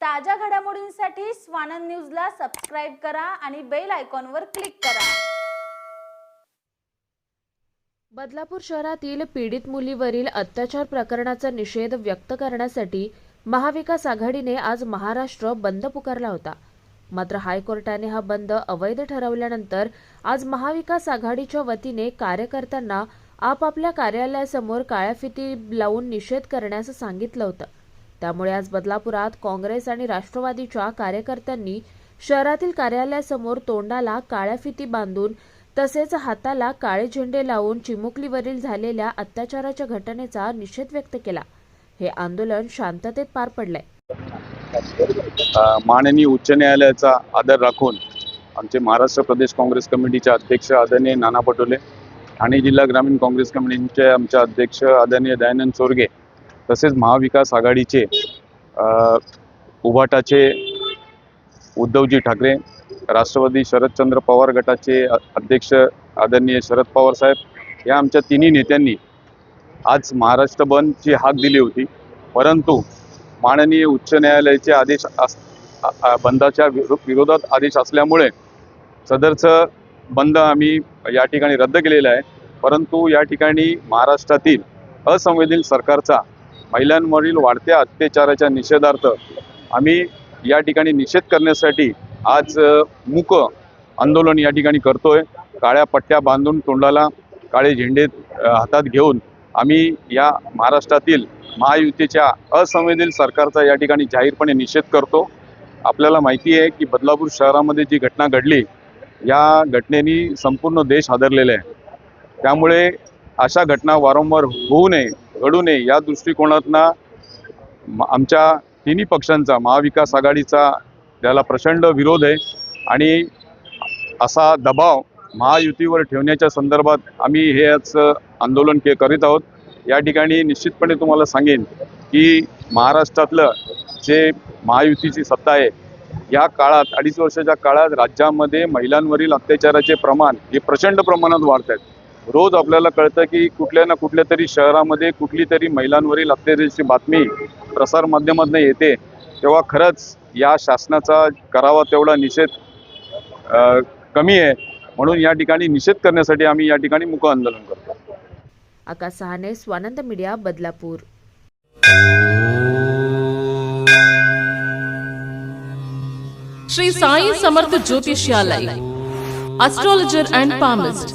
ताज्या घडामोडींसाठी स्वानंद न्यूजला सबस्क्राईब करा आणि बेल आयकॉनवर क्लिक करा. बदलापूर शहरातील पीडित मुलीवरील अत्याचार प्रकरणाचा निषेध व्यक्त करण्यासाठी महाविकास आघाडीने आज महाराष्ट्र बंद पुकारला होता. मात्र हायकोर्टाने हा बंद अवैध ठरवल्यानंतर आज महाविकास आघाडीच्या वतीने कार्यकर्त्यांना आपापल्या कार्यालयासमोर काळ्या फिती लावून निषेध करण्यास सांगितलं होतं. त्यामुळे आज बदलापुरात काँग्रेस आणि राष्ट्रवादीच्या कार्यकर्त्यांनी शहरातील कार्यालयासमोर तोंडाला काळ्या फिती बांधून तसेच हाताला काळे झेंडे लावून चिमुकलीवरील झालेल्या अत्याचाराच्या घटनेचा निषेध व्यक्त केला. हे आंदोलन शांततेत पार पडलंय. माननीय उच्च न्यायालयाचा आदर राखून आमचे महाराष्ट्र प्रदेश काँग्रेस कमिटीचे अध्यक्ष आदरणीय नाना पटोले ठाणे जिल्हा ग्रामीण काँग्रेस कमिटीचे आमचे अध्यक्ष आदरणीय दयानंद चोरगे तसेच महाविकास आघाडीचे उभाटाचे उद्धवजी ठाकरे राष्ट्रवादी शरदचंद्र पवार गटाचे अध्यक्ष आदरणीय शरद पवार साहेब या आमच्या तिन्ही नेत्यांनी आज महाराष्ट्र बंदची हाक दिली होती. परंतु माननीय उच्च न्यायालयाचे आदेश अस बंदाच्या विरोधात आदेश असल्यामुळे सदरचं बंद आम्ही या ठिकाणी रद्द केलेलं आहे. परंतु या ठिकाणी महाराष्ट्रातील असंवेदनशील सरकारचा महिलांवरील वाढत्या अत्याचाराच्या निषेधार्थ आम्ही या ठिकाणी निषेध करण्यासाठी आज मूक आंदोलन या ठिकाणी करतोय. काळ्या पट्ट्या बांधून तोंडाला काळे झेंडे हातात घेऊन आम्ही या महाराष्ट्रातील महायुतीच्या असंवेदनशील सरकारचा या ठिकाणी जाहीरपणे निषेध करतो. आपल्याला माहिती आहे की बदलापूर शहरामध्ये जी घटना घडली या घटनेनी संपूर्ण देश हादरलेला आहे. त्यामुळे अशा घटना वारंवार होऊ नये. घडू नये या दृष्टिकोनातनं आमच्या तिन्ही पक्षांचा महाविकास आघाडीचा त्याला प्रचंड विरोध आहे. आणि असा दबाव महायुतीवर ठेवण्याच्या संदर्भात आम्ही हे आज आंदोलन के करीत आहोत. या ठिकाणी निश्चितपणे तुम्हाला सांगेन की महाराष्ट्रातलं जे महायुतीची सत्ता आहे या काळात अडीच वर्षाच्या काळात राज्यामध्ये महिलांवरील अत्याचाराचे प्रमाण हे प्रचंड प्रमाणात वाढत आहेत रोज आपल्याला कळतं की कुठल्या ना कुठल्या तरी शहरामध्ये कुठली तरी महिलांवरील अत्याचाराची बातमी प्रसारमाध्यमातून येते. तेव्हा खरंच या शासनाचा करावा तेवढा निषेध कमी आहे. म्हणून या ठिकाणी निषेध करण्यासाठी आम्ही या ठिकाणी मुक आंदोलन करतो. Akash Sahane Swanand media Badlapur. Shri Sai Samarth Jyotishalay astrologer and palmist